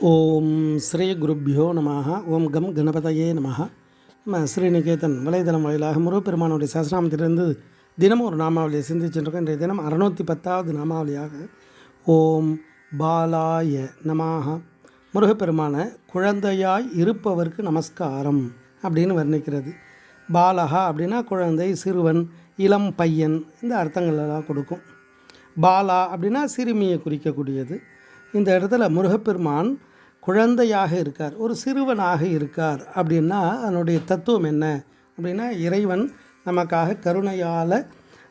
ஓம் ஸ்ரீ குருப்பியோ நம ஓம் கம் கணபதையே நம நம்ம ஸ்ரீநிகேதன் வலைதளம் வாயிலாக முருகப்பெருமானுடைய சஹசிரநாமத்திலிருந்து தினமும் ஒரு நாமாவளியை சிந்திச்சுருக்கோம் இன்றைய தினம் அறுநூற்றி பத்தாவது நாமாவளியாக ஓம் பாலாய நமாக முருகப்பெருமான குழந்தையாய் இருப்பவருக்கு நமஸ்காரம் அப்படின்னு வர்ணிக்கிறது. பாலகா அப்படின்னா குழந்தை சிறுவன் இளம் பையன் இந்த அர்த்தங்களெல்லாம் கொடுக்கும். பாலா அப்படின்னா சிறுமியை குறிக்கக்கூடியது. இந்த இடத்துல முருகப்பெருமான் குழந்தையாக இருக்கார் ஒரு சிறுவனாக இருக்கார் அப்படின்னா அதனுடைய தத்துவம் என்ன அப்படின்னா இறைவன் நமக்காக கருணையால்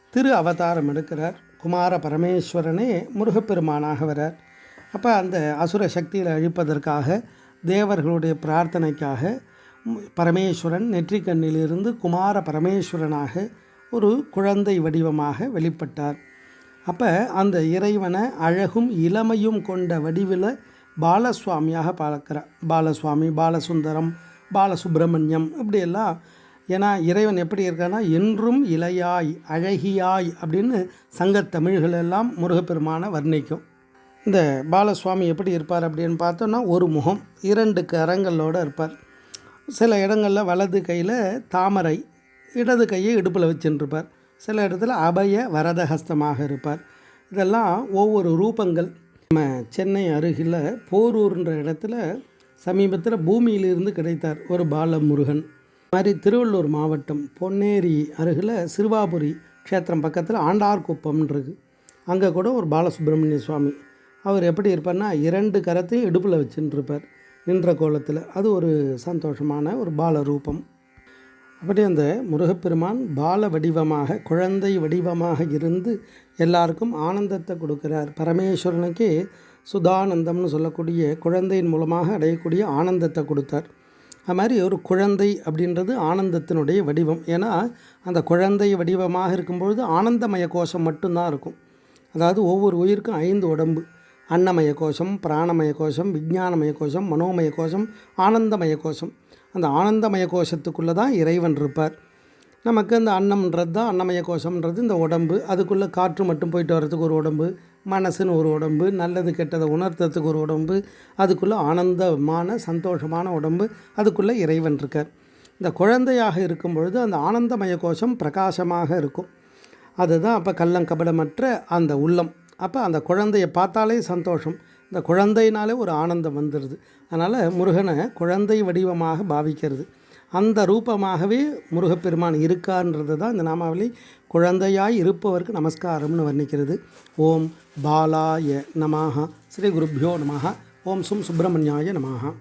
திரு அவதாரம் எடுக்கிறார். குமார பரமேஸ்வரனே முருகப்பெருமானாக வரார். அப்போ அந்த அசுர சக்தியில் அழிப்பதற்காக தேவர்களுடைய பிரார்த்தனைக்காக பரமேஸ்வரன் நெற்றிக்கண்ணிலிருந்து குமார பரமேஸ்வரனாக ஒரு குழந்தை வடிவமாக வெளிப்பட்டார். அப்போ அந்த இறைவனை அழகும் இளமையும் கொண்ட வடிவில் பாலசுவாமியாக பார்க்குறார் பாலசுவாமி பாலசுந்தரம் பாலசுப்பிரமணியம் இப்படியெல்லாம் ஏன்னா இறைவன் எப்படி இருக்கான்னா என்றும் இளையாய் அழகியாய் அப்படின்னு சங்கத் தமிழ்கள் எல்லாம் முருகப்பெருமானை வர்ணிக்கும். இந்த பாலசுவாமி எப்படி இருப்பார் அப்படின்னு பார்த்தோன்னா ஒரு முகம் இரண்டு கரங்களோடு இருப்பார். சில இடங்களில் வலது கையில் தாமரை இடது கையை இடுப்பில் வச்சுருப்பார் சில இடத்துல அபய வரதஹஸ்தமாக இருப்பார். இதெல்லாம் ஒவ்வொரு ரூபங்கள். நம்ம சென்னை அருகில் போரூர்ன்ற இடத்துல சமீபத்தில் பூமியிலிருந்து கிடைத்தார் ஒரு பாலமுருகன். மாதிரி திருவள்ளூர் மாவட்டம் பொன்னேரி அருகில் சிறுவாபுரி க்ஷேத்திரம் பக்கத்தில் ஆண்டார்குப்பம்ன்றது. அங்கே கூட ஒரு பாலசுப்ரமணிய சுவாமி. அவர் எப்படி இருப்பார்னா இரண்டு கரத்தையும் இடுப்பில் வச்சுன்னு இருப்பார் நின்ற கோலத்தில். அது ஒரு சந்தோஷமான ஒரு பால ரூபம். அப்படி அந்த முருகப்பெருமான் பால வடிவமாக குழந்தை வடிவமாக இருந்து எல்லாருக்கும் ஆனந்தத்தை கொடுக்கிறார். பரமேஸ்வரனுக்கே சுதானந்தம்னு சொல்லக்கூடிய குழந்தையின் மூலமாக அடையக்கூடிய ஆனந்தத்தை கொடுத்தார். அது மாதிரி ஒரு குழந்தை அப்படின்றது ஆனந்தத்தினுடைய வடிவம். ஏன்னா அந்த குழந்தை வடிவமாக இருக்கும்பொழுது ஆனந்தமய கோஷம் மட்டும்தான் இருக்கும். அதாவது ஒவ்வொரு உயிருக்கும் ஐந்து உடம்பு. அன்னமய கோஷம் பிராணமய கோஷம் விஞ்ஞானமய கோஷம் மனோமய கோஷம் ஆனந்தமய கோஷம் அந்த ஆனந்தமய கோஷத்துக்குள்ளே தான் இறைவன் இருப்பார். நமக்கு அந்த அன்னம்ன்றது தான் அன்னமய கோஷம்ன்றது இந்த உடம்பு. அதுக்குள்ளே காற்று மட்டும் போயிட்டு வர்றதுக்கு ஒரு உடம்பு மனசுன்னு ஒரு உடம்பு நல்லது கெட்டதை உணர்த்துறதுக்கு ஒரு உடம்பு அதுக்குள்ளே ஆனந்தமான சந்தோஷமான உடம்பு அதுக்குள்ளே இறைவன் இருக்கார். இந்த குழந்தையாக இருக்கும் பொழுது அந்த ஆனந்தமய கோஷம் பிரகாசமாக இருக்கும். அதுதான் அப்போ கள்ளங்கபடமற்ற அந்த உள்ளம். அப்போ அந்த குழந்தையை பார்த்தாலே சந்தோஷம். இந்த குழந்தைனாலே ஒரு ஆனந்தம் வந்துடுது அதனால் முருகனை குழந்தை வடிவமாக பாவிக்கிறது. அந்த ரூபமாகவே முருகப்பெருமான் இருக்கார்ன்றது தான் இந்த நாமாவளி. குழந்தையாய் இருப்பவருக்கு நமஸ்காரம்னு வர்ணிக்கிறது. ஓம் பாலாய நமாக ஸ்ரீ குருப்பியோ நமாக ஓம் சும் சுப்பிரமணியாய நமாக